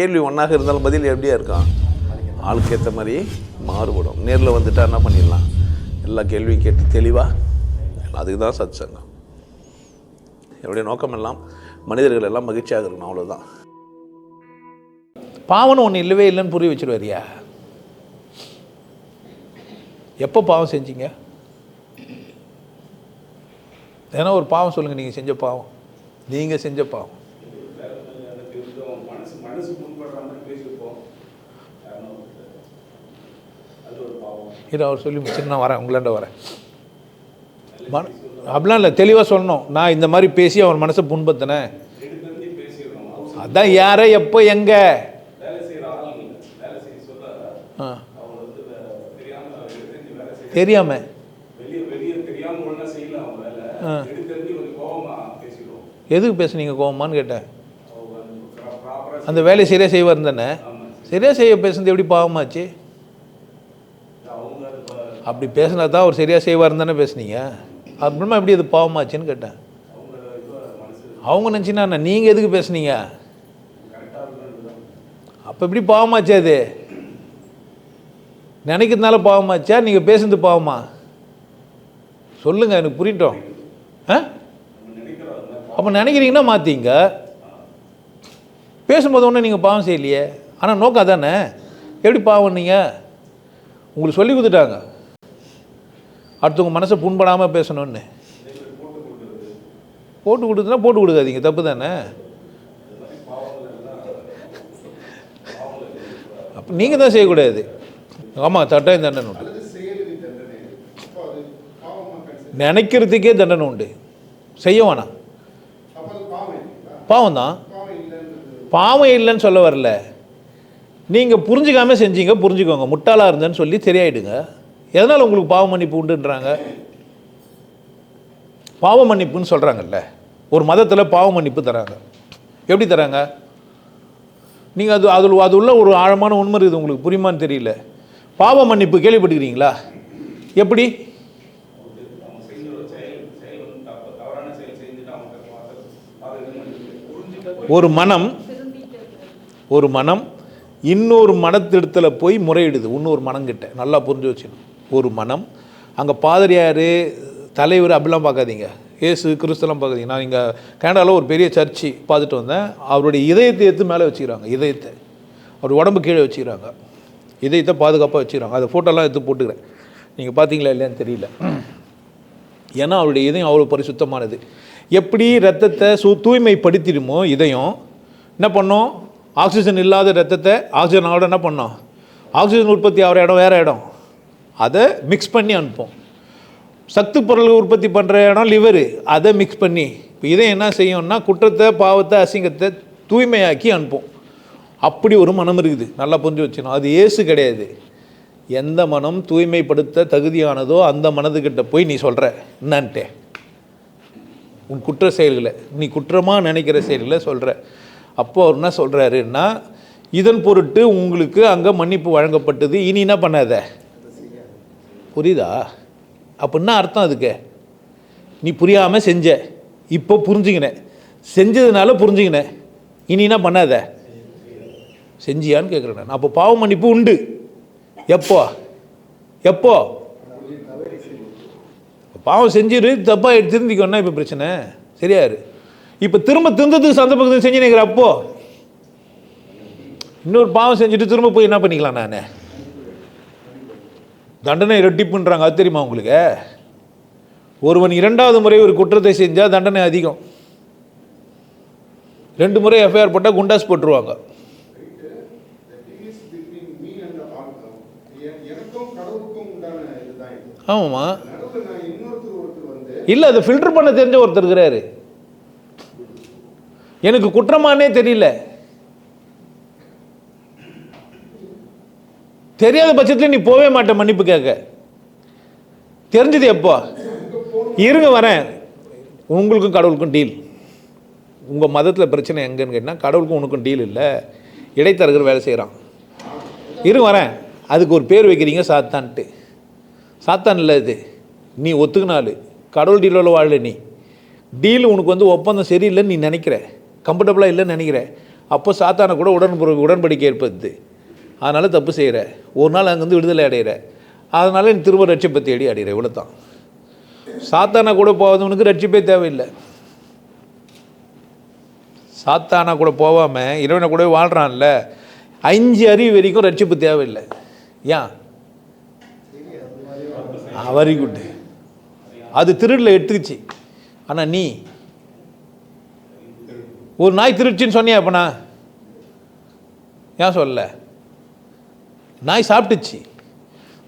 கேள்வி ஒன்றாக இருந்தாலும் பதில் எப்படியா இருக்கான் ஆளுக்கு ஏற்ற மாதிரி மாறுபடும். நேரில் வந்துட்டா என்ன பண்ணிடலாம்? எல்லா கேள்வியும் கேட்டு தெளிவாக அதுக்கு தான் சத் சங்கம் என்னுடைய நோக்கம் எல்லாம் மனிதர்கள் எல்லாம் மகிழ்ச்சியாக இருக்கணும் அவ்வளோதான் பாவம்னு ஒன்று இல்லவே இல்லைன்னு புரிய வச்சிருவாரியா? எப்போ பாவம் செஞ்சீங்க? ஏன்னா ஒரு பாவம் சொல்லுங்கள் நீங்கள் செஞ்ச பாவம். நீங்கள் செஞ்ச பாவம் மனசு மனசு முன்படுற மாதிரி பேசியிருப்போம் அது ஒரு பாவம் இது அவர் சொல்லி முடிச்சுட்டு நான் வரேன் உங்களாண்ட வரேன். மன அப்படிலாம் இல்லை தெளிவாக சொல்லணும். நான் இந்த மாதிரி பேசி அவர் மனசை புண்பத்தினேன் அதான் யாரை எப்போ எங்கே? ஆ. தெரியாம. ஆ. எதுக்கு பேசுனீங்க கோவமான்னு கேட்டேன். அந்த வேலையை சரியாக செய்வார் தானே? சரியாக செய்ய பேசுனது எப்படி பாவமாச்சு? அப்படி பேசினா தான் அவர் சரியாக செய்வார் தானே பேசுனீங்க? அப்புறமா எப்படி அது பாவமாச்சுன்னு கேட்டேன். அவங்க இது நினச்சினா நீங்கள் எதுக்கு பேசுனீங்க? அப்போ எப்படி பாவமாச்சு அது? நினைக்கிறதுனால பாவமாச்சா? நீங்கள் பேசுனது பாவமா? சொல்லுங்கள் எனக்கு புரியட்டும். ஆ? அப்போ நினைக்கிறீங்கன்னா மாற்றிங்க பேசும்போது ஒன்றும் நீங்கள் பாவம் செய்யலையே. ஆனால் நோக்கம் அதானே எப்படி பாவம் நீங்கள் உங்களுக்கு சொல்லி கொடுத்துட்டாங்க. அடுத்தவங்க மனசை புண்படாமல் பேசணும்னு. போட்டு கொடுத்துனா போட்டு கொடுக்காதீங்க தப்பு தானே? அப்போ நீங்கள் தான் செய்யக்கூடாது. ஆமாம் தட்டாயம் தண்டனை உண்டு. நினைக்கிறதுக்கே தண்டனை உண்டு. செய்ய வேணாம். பாவம் தான். பாவம் இல்லைன்னு சொல்ல வரல. நீங்கள் புரிஞ்சுக்காமல் செஞ்சீங்க புரிஞ்சுக்கோங்க. முட்டாளாக இருந்தேன்னு சொல்லி சரியாயிடுங்க. எதனால் உங்களுக்கு பாவ மன்னிப்பு உண்டுன்றாங்க? பாவ மன்னிப்புன்னு சொல்கிறாங்கல்ல ஒரு மதத்தில் பாவ மன்னிப்பு தராங்க. எப்படி தராங்க? நீங்கள் அது அதில் அது உள்ள ஒரு ஆழமான உண்மை இருக்குது உங்களுக்கு. புரியுமான்னு தெரியல. பாவ மன்னிப்பு கேள்விப்பட்டுக்கிறீங்களா எப்படி? ஒரு ஒரு மனம் ஒரு மனம் இன்னொரு மனத்திடத்தில் போய் முறையிடுது. இன்னொரு மனங்கிட்ட. நல்லா புரிஞ்சு வச்சுக்கணும். ஒரு மனம். அங்கே பாதிரியார் தலைவர் அப்படிலாம் பார்க்காதீங்க. ஏசு கிறிஸ்தெல்லாம் பார்க்காதீங்க. நான் இங்கே கனடாவில் ஒரு பெரிய சர்ச்சு பார்த்துட்டு வந்தேன். அவருடைய இதயத்தை எடுத்து மேலே வச்சுக்கிறாங்க. இதயத்தை. அவர் உடம்பு கீழே வச்சுக்கிறாங்க. இதயத்தை பாதுகாப்பாக வச்சுக்கிறாங்க. அதை ஃபோட்டோலாம் எடுத்து போட்டுக்கிறேன். நீங்கள் பார்த்தீங்களா இல்லையான்னு தெரியல. ஏன்னா அவருடைய இதயம் அவ்வளோ பரிசுத்தமானது. எப்படி ரத்தத்தை சு தூய்மைப்படுத்திடுமோ இதயம் என்ன பண்ணோம்? ஆக்சிஜன் இல்லாத ரத்தத்தை ஆக்சிஜனோட என்ன பண்ணோம்? ஆக்சிஜன் உற்பத்தி ஆகிற இடம் வேறு இடம். அதை மிக்ஸ் பண்ணி அனுப்போம். சத்து பொருள் உற்பத்தி பண்ணுற இடம் லிவரு அதை மிக்ஸ் பண்ணி. இப்போ இதை என்ன செய்யும்னா குற்றத்தை பாவத்தை அசிங்கத்தை தூய்மையாக்கி அனுப்போம். அப்படி ஒரு மனம் இருக்குது. நல்லா புரிஞ்சு வச்சுக்கணும். அது ஏசு கிடையாது. எந்த மனம் தூய்மைப்படுத்த தகுதியானதோ அந்த மனதுக்கிட்ட போய் நீ சொல்கிற என்னான்ட்டே. உன் குற்ற செயல்களை நீ குற்றமாக நினைக்கிற செயல்களை சொல்கிற அப்போ அவர் என்ன சொல்கிறாருன்னா இதன் பொருட்டு உங்களுக்கு அங்கே மன்னிப்பு வழங்கப்பட்டது. இனி என்ன பண்ணாத? புரியுதா? அப்படின்னா அர்த்தம் அதுக்கு? நீ புரியாமல் செஞ்ச. இப்போ புரிஞ்சுக்கின செஞ்சதுனால புரிஞ்சுக்கினேன். இனி என்ன பண்ணாத? செஞ்சியான்னு கேட்குறேன் நான். அப்போ பாவ மன்னிப்பு உண்டு. எப்போ? எப்போ? பாவம் செஞ்சிரு தப்பாக எடுத்து திருந்திக்கோன்னா இப்போ பிரச்சனை. சரியாரு இப்போ திரும்ப திருந்ததுக்கு சந்தர்ப்பத்துக்கு செஞ்சு நினைக்கிற அப்போ? இன்னொரு பாவம் செஞ்சுட்டு திரும்ப போய் என்ன பண்ணிக்கலாம் நான்? தண்டனை இரட்டிப்புன்றாங்க. அது தெரியுமா உங்களுக்கு? ஒருவன் இரண்டாவது முறை ஒரு குற்றத்தை செஞ்சால் தண்டனை அதிகம். ரெண்டு முறை எஃப்ஐஆர் போட்டால் குண்டாஸ் போட்டுருவாங்க. ஆமாம்மா. இல்லை அதை ஃபில்டர் பண்ண தெரிஞ்ச ஒருத்தர் இருக்கிறாரு. எனக்கு குற்றமானே தெரியல. தெரியாத பட்சத்தில் நீ போவே மாட்டேன் மன்னிப்பு கேட்க. தெரிஞ்சது எப்போ? இருங்க வரேன். உங்களுக்கும் கடவுளுக்கும் டீல் உங்கள் மதத்தில் பிரச்சனை எங்கன்னு கேட்டால் கடவுளுக்கும் உனக்கும் டீல் இல்லை. இடைத்தரகர் வேலை செய்கிறான் இருங்க வரேன். அதுக்கு ஒரு பேர் வைக்கிறீங்க சாத்தான்ட்டு. சாத்தான் இல்லை இது. நீ ஒத்துக்கினாலு கடவுள் டீலோட வாழ நீ. டீல் உனக்கு வந்து ஒப்பந்தம் சரியில்லைன்னு நீ நினைக்கிற. கம்ஃபர்டபுளாக இல்லைன்னு நினைக்கிற. அப்போ சாத்தானை கூட உடன்பு உடன்படிக்கை ஏற்படுது. அதனால் தப்பு செய்கிற ஒரு நாள் அங்கேருந்து விடுதலை அடைகிற அதனால் நீ திரும்ப ரட்சிப்பை தேடி அடைகிற இவ்வளோ தான் சாத்தானா கூட போகாதவனுக்கு ரட்சிப்பே தேவையில்லை. சாத்தானா கூட போகாமல் இறைவனை கூட வாழ்கிறான்ல அஞ்சு அறிவு வரைக்கும் ரட்சிப்பு தேவையில்லை. ஏன்? வெரி குட் அது திருடில் எடுத்துக்கிச்சு. ஆனால் நீ? ஒரு நாய் திருச்சின்னு சொன்னியா அப்பனா? ஏன் சொல்லலை? நாய் சாப்பிட்டுச்சு.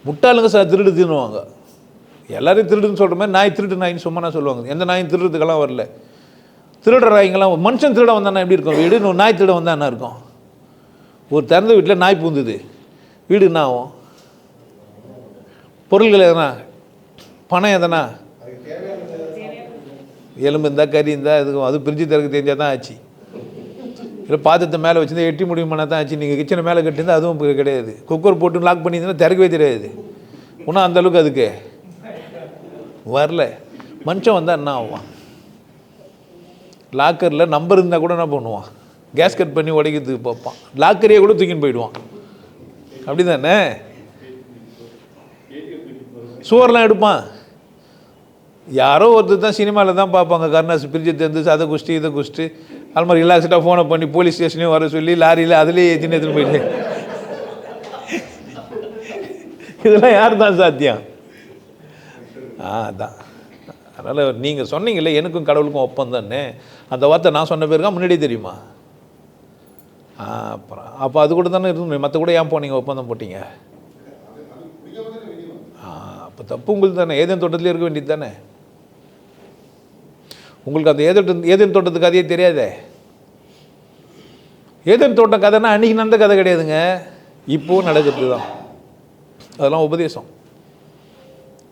முட்டாளுங்க சார் திருடுதுன்னுவாங்க எல்லாரையும் திருடுன்னு சொல்கிற மாதிரி நாய் திருடு நாயின்னு சும்மா நான் சொல்லுவாங்க. எந்த நாயும் திருடுறதுக்கெல்லாம் வரல. திருடுற நாய்ங்கெல்லாம் மனுஷன் திருட வந்தானா எப்படி இருக்கும்? வீடு நாய் திருட வந்தால் என்ன இருக்கும்? ஒரு திறந்த வீட்டில் நாய் பூந்துது. வீடு என்ன ஆகும்? பொருள்கள் எதனா? பணம் எதனா? எலும்பு இருந்தால் கறி இருந்தால் இதுக்கும் அது பிரிஞ்சு திறக்க தெரிஞ்சால் தான் ஆச்சு. இல்லை பாத்திரத்தை மேலே வச்சுருந்தா எட்டி முடியுமானா தான் ஆச்சு. நீங்கள் கிச்சனை மேலே கட்டியிருந்தா அதுவும் கிடையாது. குக்கர் போட்டு லாக் பண்ணியிருந்தா திறக்கவே தெரியாது. இன்னும் அந்தளவுக்கு அதுக்கு. வரல. மனுஷன் வந்தால் என்ன ஆகும் லாக்கரில் நம்பர் இருந்தால் கூட என்ன பண்ணுவான்? கேஸ் கட் பண்ணி உடைக்கிறதுக்கு பார்ப்பான். லாக்கரையே கூட தூக்கின்னு போயிடுவான். அப்படி தானே சுவர்லாம் எடுப்பான். யாரோ ஒருத்தர் தான் சினிமாவில் தான் பார்ப்பாங்க. கருணாஸ் பிரிஞ்சு தெரிஞ்சு அதை குஷ்டி இதை குஷ்டி. அது மாதிரி ரிலாக்ஸ்டாக ஃபோனை பண்ணி போலீஸ் ஸ்டேஷனையும் வர சொல்லி லாரியில் அதுலேயே ஏற்றினு எடுத்துன்னு போயிட்டு. இதெல்லாம் யார் தான் சாத்தியம்? ஆ அதான். அதனால் நீங்கள் சொன்னீங்களே எனக்கும் கடவுளுக்கும் ஒப்பந்தம்னு. அந்த வார்த்தை நான் சொன்ன பேருக்கா முன்னாடி தெரியுமா? ஆ அப்புறம் அப்போ அது கூட தானே இருந்தோம் மற்ற கூட ஏன் போனீங்க ஒப்பந்தம் போட்டீங்க? ஆ அப்போ தப்பு உங்களுக்கு தானே ஏதேன் தோட்டத்தில் இருக்க வேண்டியது தானே? உங்களுக்கு அந்த ஏதன் ஏதேன் தோட்டத்து கதையே தெரியாதே? ஏதேன் தோட்டம் கதைன்னா அன்றைக்கி நடந்த கதை கிடையாதுங்க. இப்போவும் நடக்கிறது தான் அதெல்லாம் உபதேசம்.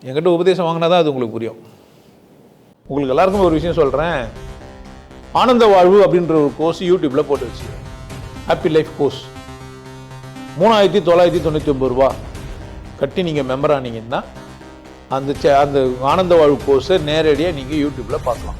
என்கிட்ட உபதேசம் வாங்கினா தான் அது உங்களுக்கு புரியும். உங்களுக்கு எல்லாருக்கும் ஒரு விஷயம் சொல்கிறேன் ஆனந்த வாழ்வு அப்படின்ற ஒரு கோர்ஸ் யூடியூப்பில் போட்டு வச்சு ஹாப்பி லைஃப் கோர்ஸ் மூணாயிரத்தி தொள்ளாயிரத்தி தொண்ணூற்றி ஒம்பது ரூபா. கட்டி நீங்கள் மெம்பர் ஆனீங்கன்னா அந்த சே அந்த ஆனந்த வாழ்வு கோர்ஸை நேரடியாக நீங்கள் யூடியூப்பில் பார்க்கலாம்.